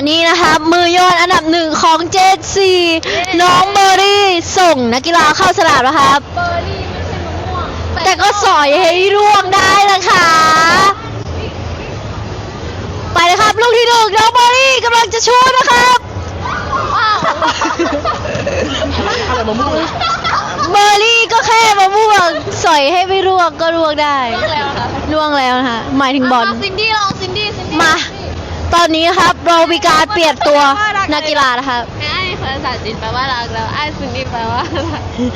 อันนี้นะครับมือโยนอันดับหนึ่งของเจซีน้องเบอร์รี่ส่งนักกีฬาเข้าสนามนะครับ เบอร์รี่ไม่ใช่มะม่วงแต่ก็สอยให้ร่วงได้นะคะ ไปเลยครับลูกที่หนึ่งน้องเบอร์รี่กำลังจะชูนะครับ อะไรมะม่วงเบอร์รี่ก็แค่มะม่วงสอยให้ไม่ร่วงก็ร่วงได้ แล้วค่ะร่วงแล้วนะคะหมายถึงบอลมาซินดี้ลองซินดี้ซินดี้มา ตอนนี้ครับเรามีการเปลี่ยนตัวนักกีฬานะครับไอ้ภาษาจีนแปลว่ารักแล้วไอ้ซินดี้แปลว่า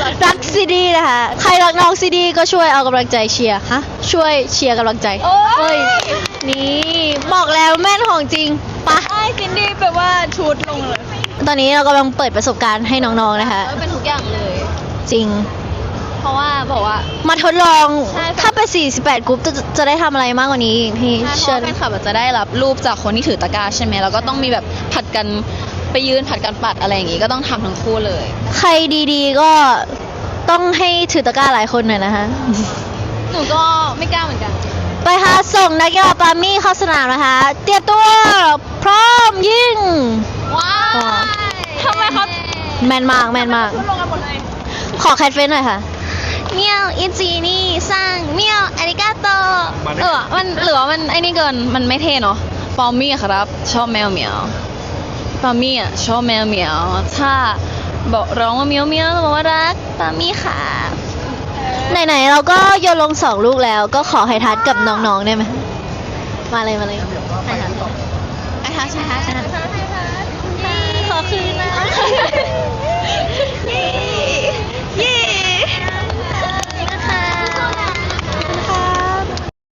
รักรักซีดีนะคะใครรักน้องซีดีก็ช่วยเอากำลังใจเชียร์ฮะช่วยเชียร์กำลังใจโอ้เฮ้ยนี่บอกแล้วแม่นของจริงปะไอ้ซินดี้แปลว่าชุดลงเลยตอนนี้เรากำลังเปิดประสบการณ์ให้น้องๆนะคะเป็นทุกอย่างเลย จริง เพราะว่าบอกว่า มาทดลองใช่ ถ้าเป็น48 กรุ๊ปจะจะได้ทำอะไรมากกว่านี้อีกพี่ใช่เพเชิราะญว่าแฟนคลับอะจะได้รับรูปจากคนที่ถือตะกร้าใช่ไหมแล้วก็ต้องมีแบบผัดกันไปยืนผัดกันปัดอะไรอย่างงี้ก็ต้องทำทั้งคู่เลย ใครดีๆ ก็ต้องให้ถือตะกร้าหลายคนหน่อยนะคะ หนูก็ไม่กล้าเหมือนกัน ไปค่ะส่งนักกีฬาปามี่เข้าสนามนะคะ เตรียมตัว พร้อมยิง ว้าอ๋อทำไมเขาแมนมากแมนมาก ลงกันหมดเลย ขอแคทเฟนหน่อยค่ะ เมียวอิจีนี่สร้างเมียวอาริกาโตมาได้ เออมันหรือว่ามันไอ้นี่เกินมันไม่เท่เนาะปอมมี่ครับ ชอบแมวเหมียวปอมมี่อะชอบแมวเหมียวถ้าบอกร้องว่าเมียวเมียวต้องบอกว่ารักปอมมี่ค่ะไหนๆเราก็โยนลงสองลูกแล้ว ก็ขอให้ทัดกับน้องๆได้ไหมมาเลยมาเลยให้ทัดไอ้ทัชไอ้ทัชไอ้ทัชขอคืนนะเย้